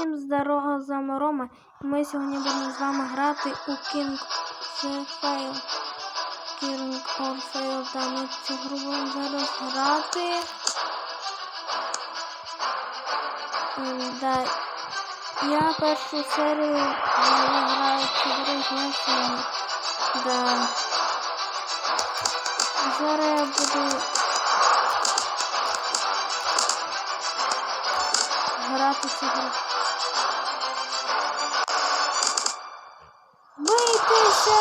Всім здорово з вами Рома. І Ми сьогодні будемо з вами грати у King of Fail. King of Fail. Та ми цю гру будемо зараз грати. Да. Я першу серію граю цю гру з Нельсоном. Да. Зараз я буду грати цю гру. Бийтеся!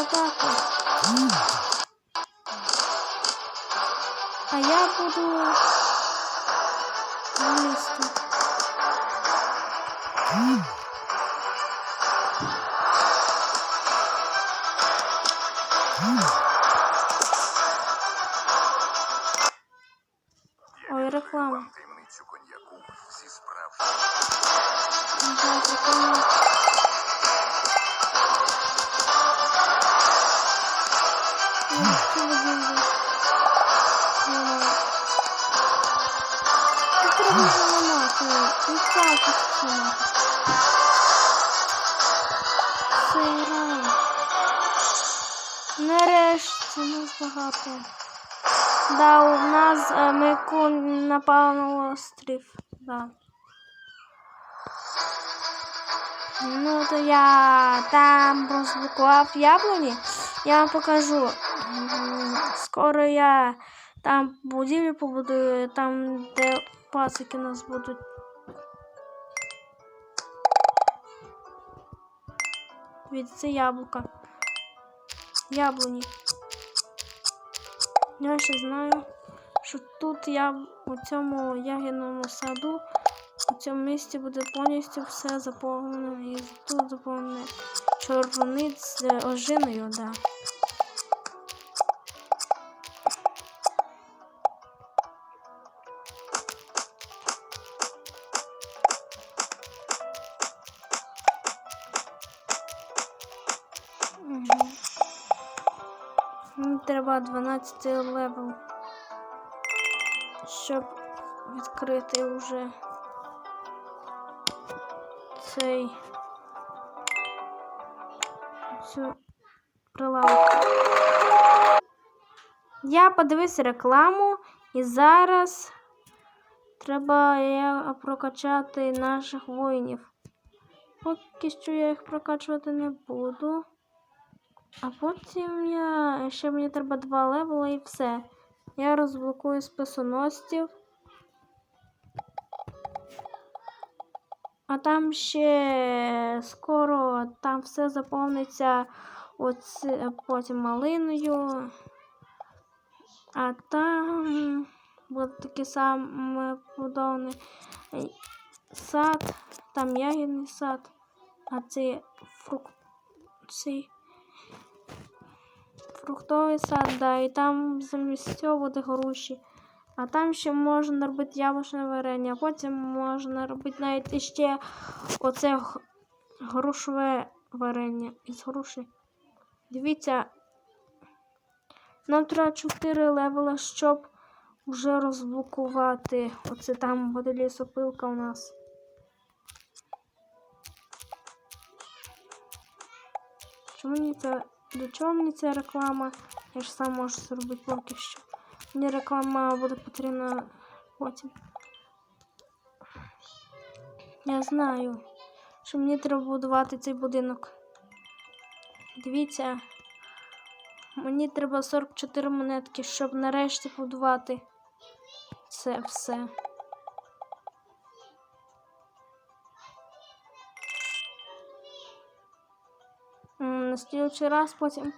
Атаку. А я буду на Нарешті нас багато. Да, у нас е, ми ку- на острів. Да. Ну, то я там розблокував яблуні. Я вам покажу. Скоро я там будівлю побудую, там, де пасики нас будуть. Від це яблука. Яблуні. Я ще знаю, що тут я у цьому ягідному саду у цьому місці буде повністю все заповнено. І тут заповнене чорниць з ожиною, да. Треба 12 левел, щоб відкрити вже цей цю прилавку. Я подивився рекламу і зараз треба прокачати наших воїнів. Поки що я їх прокачувати не буду. А потім я ще мені треба два левела і все. Я розблокую списоносців. А там ще скоро там все заповниться оце, потім малиною. А там буде такий самий будований сад, там ягідний сад, а це фрукт. Цей фруктовий сад, да, і там замість цього буде груші. А там ще можна робити яблучне варення, а потім можна робити навіть іще оце грушове варення із груші. Дивіться, нам треба 4 левела, щоб вже розблокувати. Оце там буде лісопилка у нас. Чому мені це до чого мені ця реклама? Я ж сам можу зробити поки що. Мені реклама буде потрібна потім. Я знаю, що мені треба будувати цей будинок. Дивіться, мені треба 44 монетки, щоб нарешті побудувати це все. М, На слідчий раз потім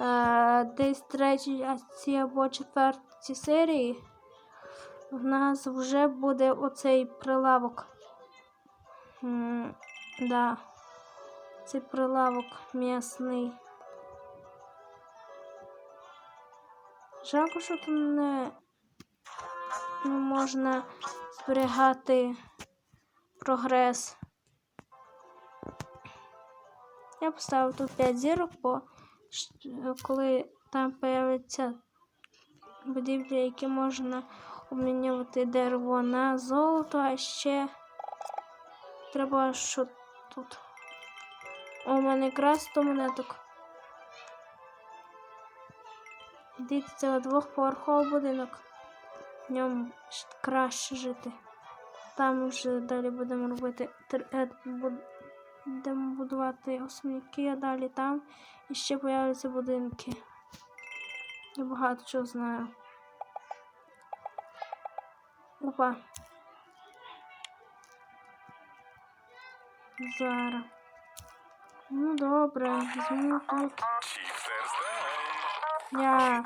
е, десь третій а ці серії в нас вже буде оцей прилавок. М, да. Цей прилавок м'ясний. Жалко, що тут не, не можна зберігати прогрес. Я поставив тут 5 зірок, бо коли там появляться будівлі, які можна обмінювати дерево на золото, а ще Треба що тут. У мене якраз 100 монеток. Дивіться, це двохповерховий будинок. В ньому краще жити. Там вже далі будемо робити е, буд- будемо будувати особняки, а далі там іще появляться будинки. Я багато чого знаю. Опа. Зараз. Ну добре, візьму тут. Я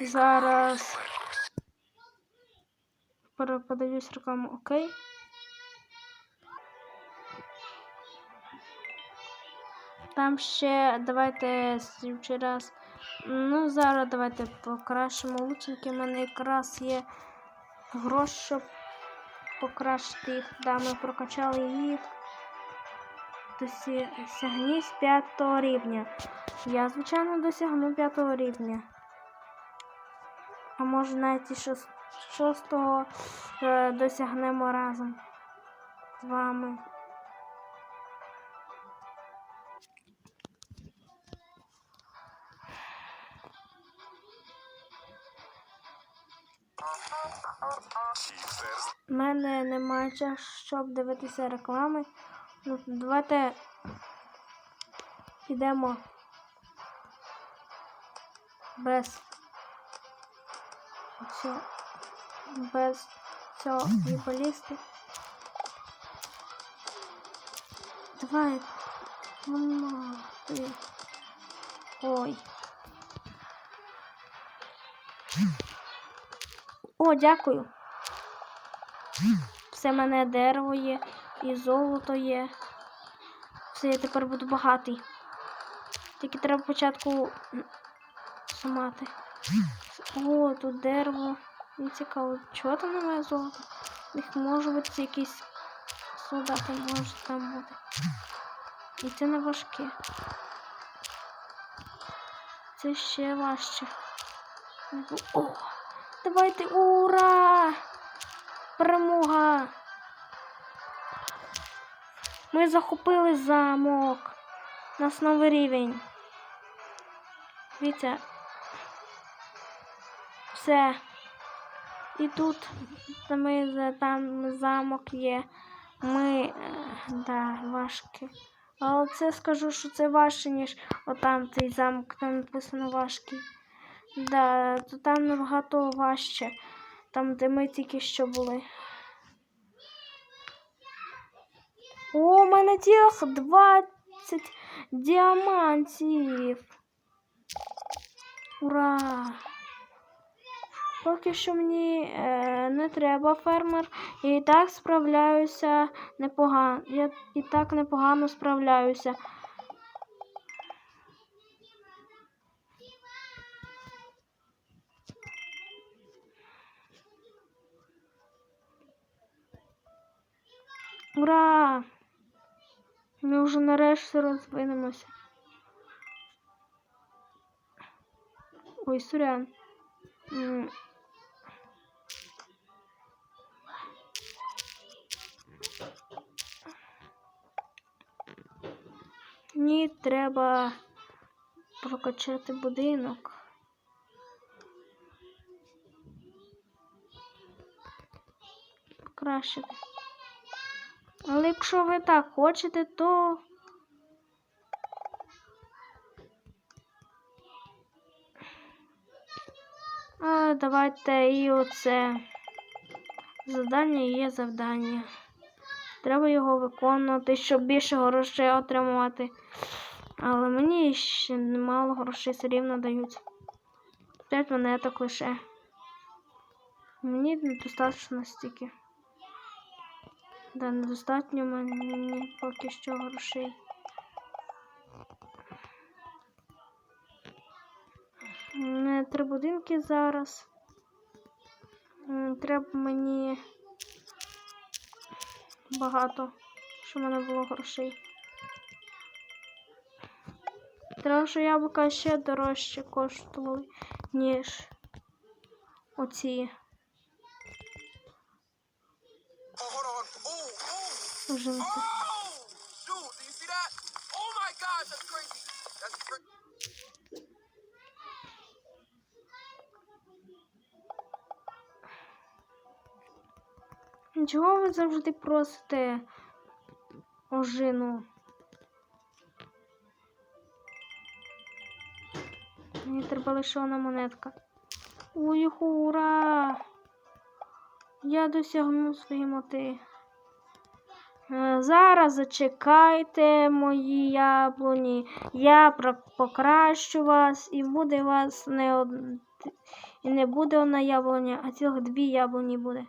зараз подивлюсь рекламу, окей. Там ще давайте слідчий раз. Ну, зараз давайте покращимо лучники. У мене якраз є гроші, щоб покращити їх. Да, ми прокачали їх. Досягніть 5 рівня. Я, звичайно, досягну 5 рівня. А може навіть і шос- шостого е, досягнемо разом з вами. У мене немає часу, щоб дивитися реклами. Ну, давайте підемо без цього, без цього і полізти. Давай. Ой. О, дякую. Все мене дерево є, і золото є. Все, я тепер буду багатий. Тільки треба спочатку м, зламати. О, тут дерево. Мені цікаво, чого там немає золота? Їх може бути якісь солдати можуть там бути. І це не важке. Це ще важче. О! Давайте! Ура! Перемога! Ми захопили замок. Нас новий рівень. Дивіться. Все. І тут ми, там замок є. Ми е, да, важкі. Але це скажу, що це важче, ніж отам цей замок, там написано важкий. Да, то там набагато важче. Там, де ми тільки що були. О, у мене тих 20 діамантів. Ура! Поки що мені е, не треба фермер. Я і так справляюся непогано. Я і так непогано справляюся. Ура! Ми вже нарешті розвинемося. Ой, сорян. М. Ні, треба прокачати будинок. Покращити. Але якщо ви так хочете, то. А, давайте і оце. Завдання є завдання. Треба його виконувати, щоб більше грошей отримувати. Але мені ще немало грошей все рівно дають. П'ять монеток лише. Мені недостатньо стільки. Да, недостатньо мені поки що грошей. Мене три будинки зараз. Треба мені багато, щоб в мене було грошей. Треба, що яблука ще дорожче коштували, ніж оці. Crazy. Чого ви завжди просите ожину? Мені треба лише одна монетка. Ой, ура! Я досягну свої мети. Е, Зараз зачекайте мої яблуні. Я покращу вас і буде вас не од... і не буде одна яблуня, а цілих дві яблуні буде.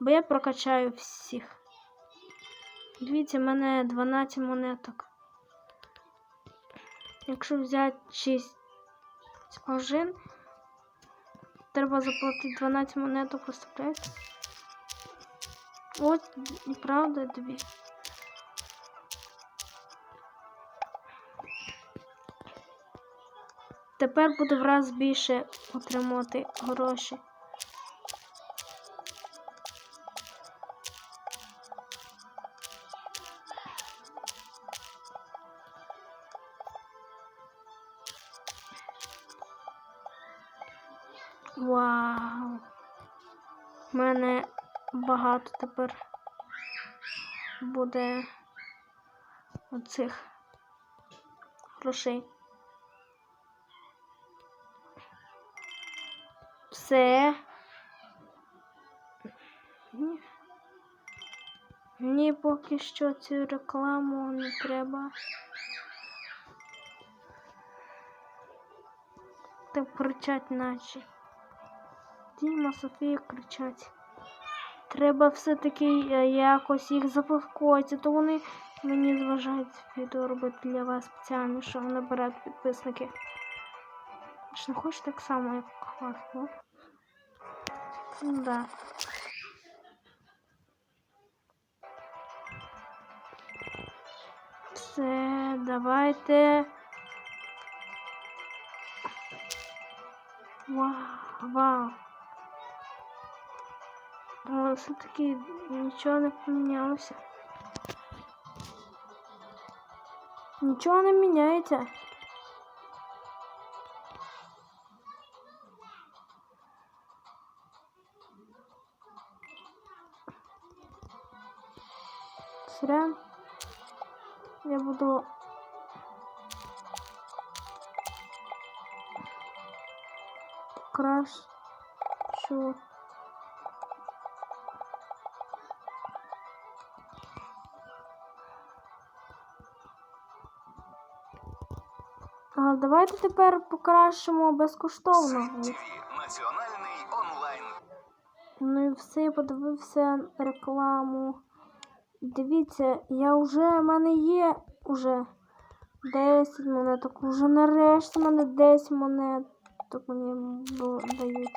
Бо я прокачаю всіх. Дивіться, в мене 12 монеток. Якщо взяти 6 ожин, треба заплатити 12 монеток, представляєте? От і правда дві. Тепер буду раз більше отримати гроші. Вау. У мене багато тепер буде оцих грошей. Все. Ні. Мені поки що цю рекламу не треба. Так кричать наче. Діма, Софія кричать. Треба все-таки е, якось їх заспокоїти, то вони мені зважають відео робити для вас спеціально, що набирати підписники. Ж не хочете так само, як вас, ну? Ну да. Все, давайте. Вау, вау. Але все-таки нічого не помінялося. Нічого не міняється. Зря я буду кращу А давайте тепер покращимо безкоштовно. Національний онлайн. Ну і все, я подивився рекламу. Дивіться, я вже в мене є уже 10 монеток. Уже нарешті в мене 10 монеток мені дають.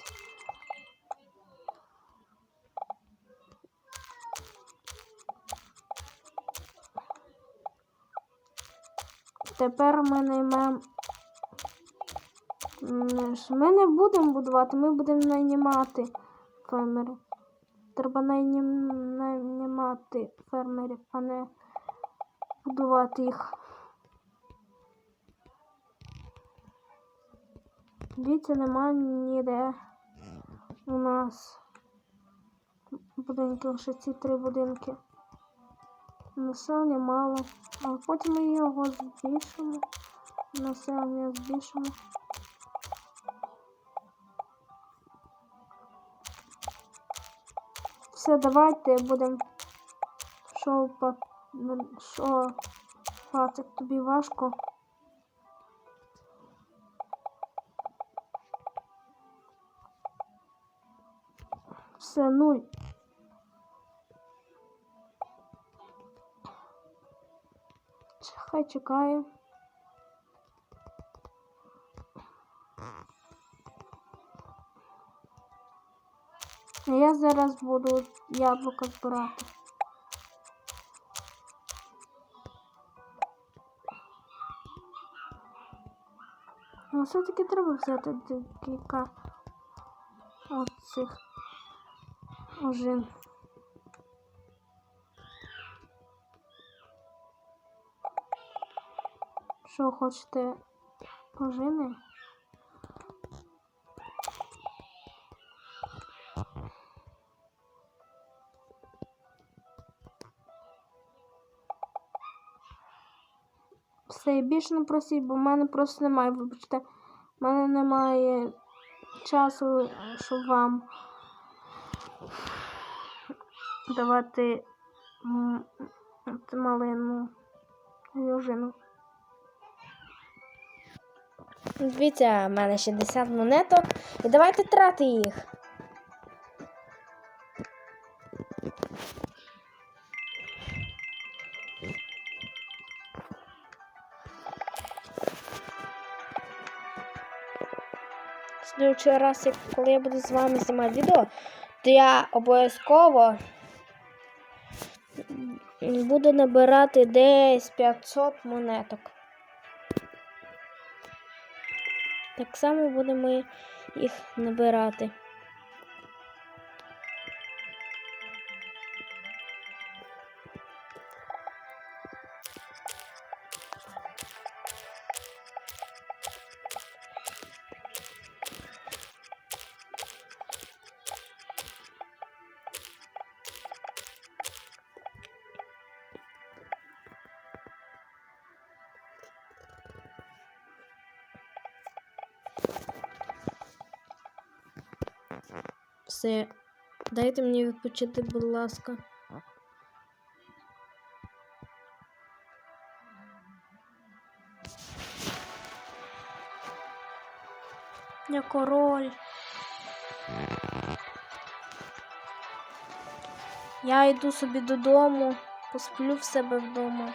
Тепер ми наймемо. Ми не будемо будувати, ми будемо найнімати фермерів. Треба найнімати фермерів, а не будувати їх. Дивіться, нема ніде у нас будинки, лише ці три будинки. Населення мало. А потім ми його збільшимо. Населення збільшимо. Все, давайте будемо. Що, па... що, Пацик, тобі важко? Все, нуль. Хай чекає. я зараз буду яблука збирати. Ну все-таки треба взяти декілька оцих ужин. Що хочете пожини? Все, і більше не просіть, бо в мене просто немає, вибачте. В мене немає часу, щоб вам давати малину южину. Дивіться, в мене 60 монеток. І давайте трати їх. В раз, коли я буду з вами знімати відео, то я обов'язково буду набирати десь 500 монеток. Так само будемо їх набирати. Все. Дайте мені відпочити, будь ласка. Я король. Я йду собі додому, посплю в себе вдома.